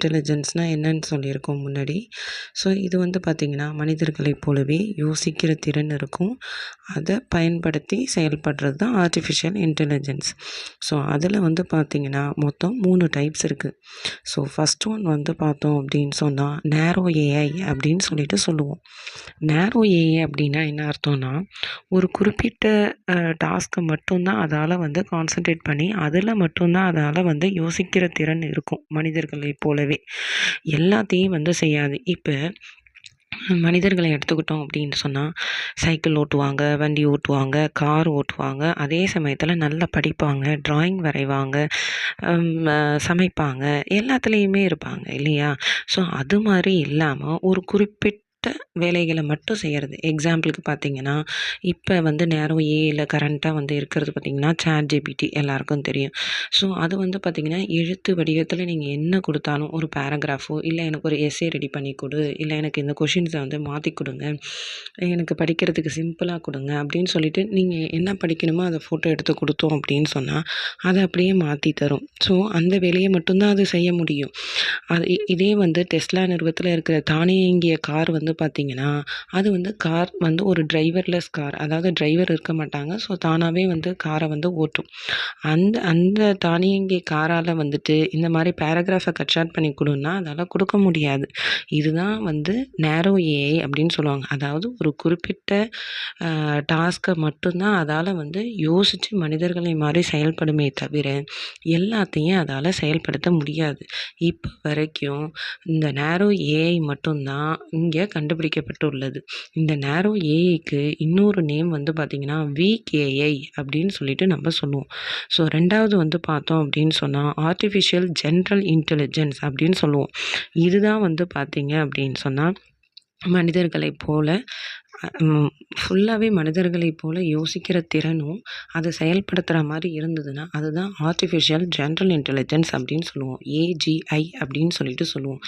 இன்டெலிஜென்ஸ்னால் என்னன்னு சொல்லியிருக்கோம் முன்னாடி. ஸோ இது வந்து பார்த்திங்கன்னா மனிதர்களைப் போலவே யோசிக்கிற திறன் இருக்கும். அதை பயன்படுத்தி செயல்படுறது தான் ஆர்டிஃபிஷியல் இன்டெலிஜென்ஸ் ஸோ அதில் வந்து பார்த்திங்கன்னா மொத்தம் மூணு டைப்ஸ் இருக்குது ஸோ ஃபஸ்ட் ஒன் வந்து பார்த்தோம் அப்படின்னு சொன்னால் நேரோ ஏஐ அப்படின்னு சொல்லிட்டு சொல்லுவோம். நேரோ ஏஐ அப்படின்னா என்ன அர்த்தம்னா ஒரு குறிப்பிட்ட டாஸ்க்கை மட்டும்தான் அதால் வந்து கான்சன்ட்ரேட் பண்ணி அதில் மட்டும்தான் அதால் வந்து யோசிக்கிற திறன் இருக்கும் மனிதர்களைப் போலவே. எல்லாத்தையும் வந்து செய்யாது. இப்போ மனிதர்களை எடுத்துக்கிட்டோம் அப்படின்னு சொன்னால் சைக்கிள் ஓட்டுவாங்க வண்டி ஓட்டுவாங்க கார் ஓட்டுவாங்க. அதே சமயத்தில் நல்லா படிப்பாங்க ட்ராயிங் வரைவாங்க சமைப்பாங்க எல்லாத்துலேயுமே இருப்பாங்க இல்லையா? ஸோ அது மாதிரி இல்லாமல் ஒரு குறிப்பிட்ட வேலைகளை மட்டும் செய்கிறது எக்ஸாம்பிளுக்கு பார்த்தீங்கன்னா இப்போ வந்து நேரம் ஏல கரண்ட்டாக வந்து இருக்கிறது பார்த்திங்கன்னா சேட் ஜிபிடி எல்லாருக்கும் தெரியும். ஸோ அது வந்து பார்த்திங்கன்னா எழுத்து வடிவத்தில் நீங்கள் என்ன கொடுத்தாலும் ஒரு பேராகிராஃபோ இல்லை எனக்கு ஒரு எஸ்ஸே ரெடி பண்ணி கொடு இல்லை எனக்கு இந்த கொஷின்ஸை வந்து மாற்றி கொடுங்க எனக்கு படிக்கிறதுக்கு சிம்பிளாக கொடுங்க அப்படின்னு சொல்லிட்டு நீங்கள் என்ன படிக்கணுமோ அதை ஃபோட்டோ எடுத்து கொடுத்தோம் அப்படின்னு சொன்னால் அதை அப்படியே மாற்றி தரும். ஸோ அந்த வேலையை மட்டும்தான் அது செய்ய முடியும். அது இதே வந்து டெஸ்லா நிறுவனத்தில் இருக்கிற தானியங்கிய கார் வந்து பார்த்திங்கன்னா அது வந்து கார் வந்து ஒரு டிரைவர்லெஸ் கார் அதாவது டிரைவர் இருக்க மாட்டாங்க. ஸோ தானாகவே வந்து காரை வந்து ஓட்டும். அந்த அந்த தானியங்கி காரால் வந்துட்டு இந்த மாதிரி பேராகிராஃபை கட் ஷார்ட் பண்ணி கொடுன்னா அதால் கொடுக்க முடியாது. இதுதான் வந்து நேரோ ஏஐ அப்படின்னு சொல்லுவாங்க. அதாவது ஒரு குறிப்பிட்ட டாஸ்க்கை மட்டும்தான் அதால் வந்து யோசித்து மனிதர்களை மாதிரி செயல்படுமே தவிர எல்லாத்தையும் அதால் செயல்படுத்த முடியாது. இப்போ வரைக்கும் இந்த நேரோ ஏஐ மட்டும்தான் இங்கே வைக்கப்பட்டுள்ளது. இந்த நேரோ ஏஐக்கு இன்னொரு நேம் வந்து பார்த்திங்கன்னா விகேஐ அப்படின்னு சொல்லிட்டு நம்ம சொல்லுவோம். ஸோ ரெண்டாவது வந்து பார்த்தோம் அப்படின்னு சொன்னால் ஆர்டிஃபிஷியல் ஜென்ரல் இன்டெலிஜென்ஸ் அப்படின்னு சொல்லுவோம். இதுதான் வந்து பார்த்திங்க அப்படின்னு சொன்னால் மனிதர்களைப் போல ஃபுல்லாகவே மனிதர்களைப் போல் யோசிக்கிற திறனும் அதை செயல்படுத்துகிற மாதிரி இருந்ததுன்னா அதுதான் ஆர்டிஃபிஷியல் ஜென்ரல் இன்டெலிஜென்ஸ் அப்படின்னு சொல்லுவோம். ஏஜிஐ அப்படின்னு சொல்லிட்டு சொல்லுவோம்.